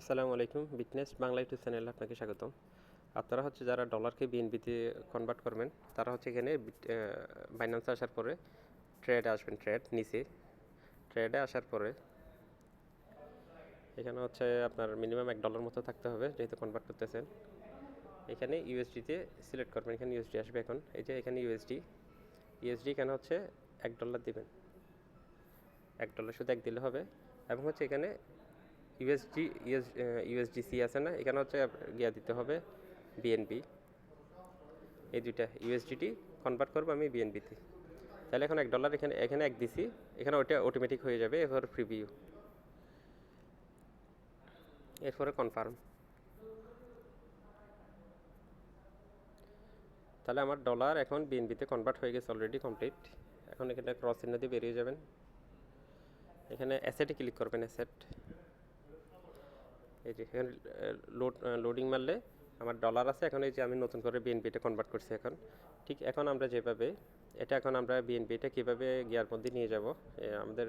আসসালামু আলাইকুম বিটনেস বাংলা ইউটিউব চ্যানেলে আপনাকে স্বাগতম। আপনারা হচ্ছে যারা ডলারকে বিএনবিতে কনভার্ট করবেন, তারা হচ্ছে এখানে বাইন্যান্সে আসার পরে ট্রেডে আসবেন ট্রেড নিচে। ট্রেডে আসার পরে এখানে হচ্ছে আপনার মিনিমাম এক ডলার মতো থাকতে হবে, যেহেতু কনভার্ট করতেছেন। এখানে ইউএসডিতে সিলেক্ট করবেন, এখানে ইউএসডি আসবে এখন। এই যে এখানে ইউএসডি ইউএসডি এখানে হচ্ছে এক ডলার দিবেন। এক ডলার শুধু এক দিলে হবে। এবং হচ্ছে এখানে ইউএসডি ইউএস ইউএসডিসি আছে না, এখানে হচ্ছে গিয়া দিতে হবে বিএনবি এই দুইটা ইউএসডিটি কনভার্ট করব আমি বিএনবিতে তাহলে এখন এক ডলার এখানে এখানে এক দিছি, এখানে ওটা অটোমেটিক হয়ে যাবে, এরপর প্রিভিউ এরপরে কনফার্ম তাহলে আমার ডলার এখন বিএনপিতে কনভার্ট হয়ে গেছে অলরেডি কমপ্লিট এখন এখানে ক্রস চিহ্ন দিয়ে বেরিয়ে যাবেন। এখানে অ্যাসেটে ক্লিক করবেন অ্যাসেট এই যে এখানে লোড লোডিং মারলে আমার ডলার আছে, এখন এই যে আমি নতুন করে বিএনপিটা কনভার্ট করছি এখন। ঠিক এখন আমরা যেভাবে, এটা এখন আমরা বিএনপিটা কীভাবে গিয়ার মধ্যে নিয়ে যাব আমাদের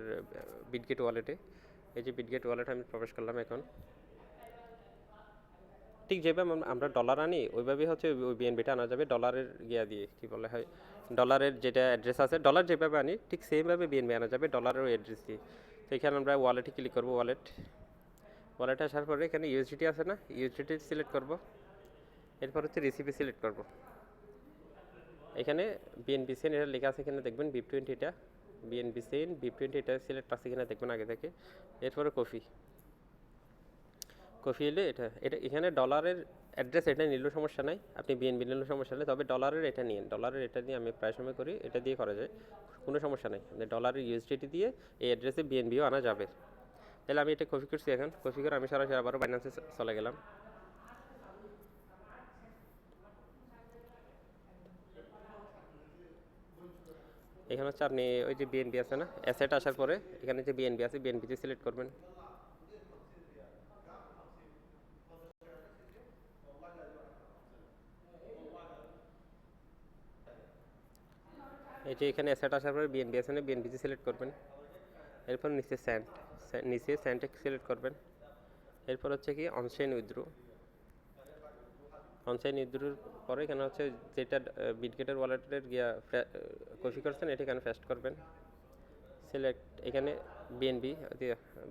বিটগেট ওয়ালেটে এই যে বিটগেট ওয়ালেট আমি প্রবেশ করলাম এখন। ঠিক যেভাবে আমরা ডলার আনি, ওইভাবেই হচ্ছে ওই বিএনপিটা আনা যাবে ডলারের গিয়া দিয়ে, কি বলে হয় ডলারের যেটা অ্যাড্রেস আছে ডলার যেভাবে আনি, ঠিক সেমভাবে বিএনপি আনা যাবে ডলারের অ্যাড্রেস দিয়ে। তো এখানে আমরা ওয়ালেটে ক্লিক করব ওয়ালেট ওয়ালেটে আসার পরে এখানে ইউএসডিটি আছে না? ইউএসডিটি সিলেক্ট করব। এরপর হচ্ছে রেসিপি সিলেক্ট করব। এখানে বিএনপি সেন এটা লেখা আছে এখানে দেখবেন বিপ টোয়েন্টি এটা বিএনপি সেন বিপ টোয়েন্টি এটা সিলেক্ট আছে এখানে দেখবেন আগে থেকে। এরপরে কফি। কফি এলে এটা এটা এখানে ডলারের অ্যাড্রেস এটা নিলেও সমস্যা নাই। আপনি বিএনবি নিলেও সমস্যা নেই, তবে ডলারের এটা নিন ডলারের এটা নিয়ে আমি প্রায় সময় করি, এটা দিয়ে করা যায়। কোনো সমস্যা নেই। ডলারের ইউএসডিটি দিয়ে এই অ্যাড্রেসে বিএনবিও আনা যাবে। তাহলে আমি এটা কপি করছি এখন। কপি করে আমি সরাসরি আবারও বাইন্যান্সে চলে গেলাম। এখানে হচ্ছে আপনি ওই যে বিএনবি আছে না? অ্যাসেট আসার পরে এখানে যে বিএনবি আছে বিএনবিতে সিলেক্ট করবেন। এই যে এখানে অ্যাসেট আসার পরে বিএনবি আছে না বিএনবিতে সিলেক্ট করবেন। এরপর নিচে স্যান্ড নিচে স্যান্ডে সিলেক্ট করবেন। এরপর হচ্ছে কি অনসাইন উইথড্রু অনসাইন উইথড্রুর পরে এখানে হচ্ছে যেটা বিটগেটের ওয়ালেটের গিয়া কপি করছেন, এটা এখানে পেস্ট করবেন। সিলেক্ট এখানে BNB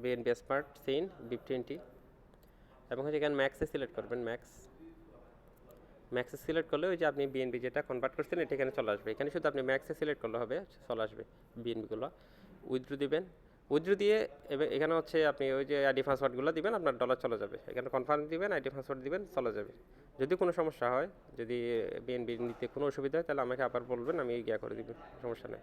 BNB smart chain BEP twenty এবং হচ্ছে এখানে ম্যাক্সে সিলেক্ট করবেন ম্যাক্স ম্যাক্সে সিলেক্ট করলে ওই যে আপনি বিএনবি যেটা কনভার্ট করছেন, এটা এখানে চলে আসবে। এখানে শুধু আপনি ম্যাক্সে সিলেক্ট করলে হবে, চলে আসবে বিএনবিগুলো উইথড্রু দিবেন। উইথড্রু দিয়ে এখানে হচ্ছে আপনি ওই যে আইডি পাসওয়ার্ডগুলো দিবেন, আপনার ডলার চলে যাবে। এখানে কনফার্ম দিবেন, আইডি পাসওয়ার্ড দিবেন, চলে যাবে। যদি কোনো সমস্যা হয়, যদি বিএনবি নিতে কোনো অসুবিধা হয়, তাহলে আমাকে আবার বলবেন, আমি গিয়া করে দিব, সমস্যা নেই।